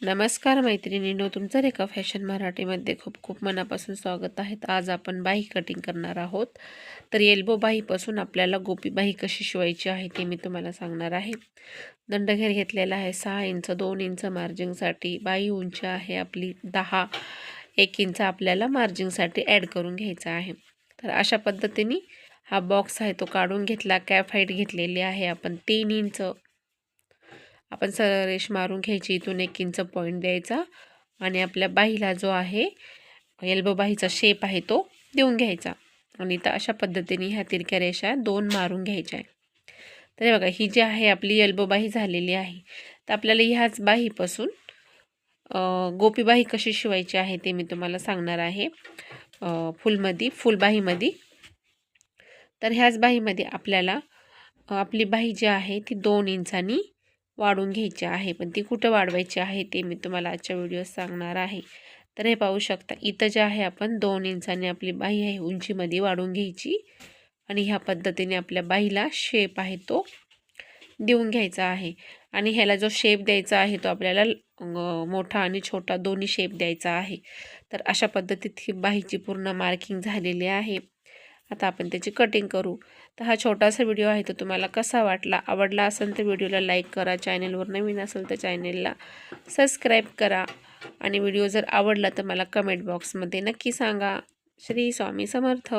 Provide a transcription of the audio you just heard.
नमस्कार मैत्रिणींनो तुमचं रेखा फॅशन मराठीमध्ये खूप खूप मनापासून स्वागत आहे. आज आपण बाही कटिंग करणार आहोत. तर एल्बो बाहीपासून आपल्याला गोपी बाही कशी शिवायची आहे ते मी तुम्हाला सांगणार आहे. दंडघेर घेतलेला आहे सहा इंच दोन इंच मार्जिंगसाठी बाही उंची आहे आपली दहा एक इंच आपल्याला मार्जिंगसाठी ॲड करून घ्यायचा आहे. तर अशा पद्धतीने हा बॉक्स आहे तो काढून घेतला. कॅफ हाईट घेतलेली आहे आपण तीन इंच. आपण सरळ रेष मारून घ्यायची इथून एक इंच पॉईंट द्यायचा आणि आपल्या बाहीला जो आहे एल्बो बाहीचा शेप आहे तो देऊन घ्यायचा. आणि तर अशा पद्धतीने ह्या तिरक्या रेषा दोन मारून घ्यायच्या आहे तर हे बघा ही जी आहे आपली एल्बो बाही झालेली आहे. तर आपल्याला ह्याच बाहीपासून गोपीबाही कशी शिवायची आहे ते मी तुम्हाला सांगणार आहे. फुलमध्ये फुलबाहीमध्ये तर ह्याच बाहीमध्ये आपल्याला आपली बाही जी आहे ती दोन इंचांनी वाढून घ्यायची आहे. पण ती कुठं वाढवायची आहे ते मी तुम्हाला आजच्या व्हिडिओत सांगणार आहे. तर हे पाहू शकता इथं जे आहे आपण दोन इंचाने आपली बाही आहे उंचीमध्ये वाढून घ्यायची. आणि ह्या पद्धतीने आपल्या बाहीला शेप आहे तो देऊन घ्यायचा आहे. आणि ह्याला जो शेप द्यायचा आहे तो आपल्याला मोठा आणि छोटा दोन्ही शेप द्यायचा आहे. तर अशा पद्धतीत ही बाहीची पूर्ण मार्किंग झालेली आहे. आता आपण त्याची कटिंग करू. तर हा छोटासा व्हिडिओ आहे तो तुम्हाला कसा वाटला आवडला असेल तर व्हिडिओला लाईक करा. चॅनलवर नवीन असेल तर चॅनलला सबस्क्राईब करा. आणि व्हिडिओ जर आवडला तर मला कमेंट बॉक्समध्ये नक्की सांगा. श्री स्वामी समर्थ.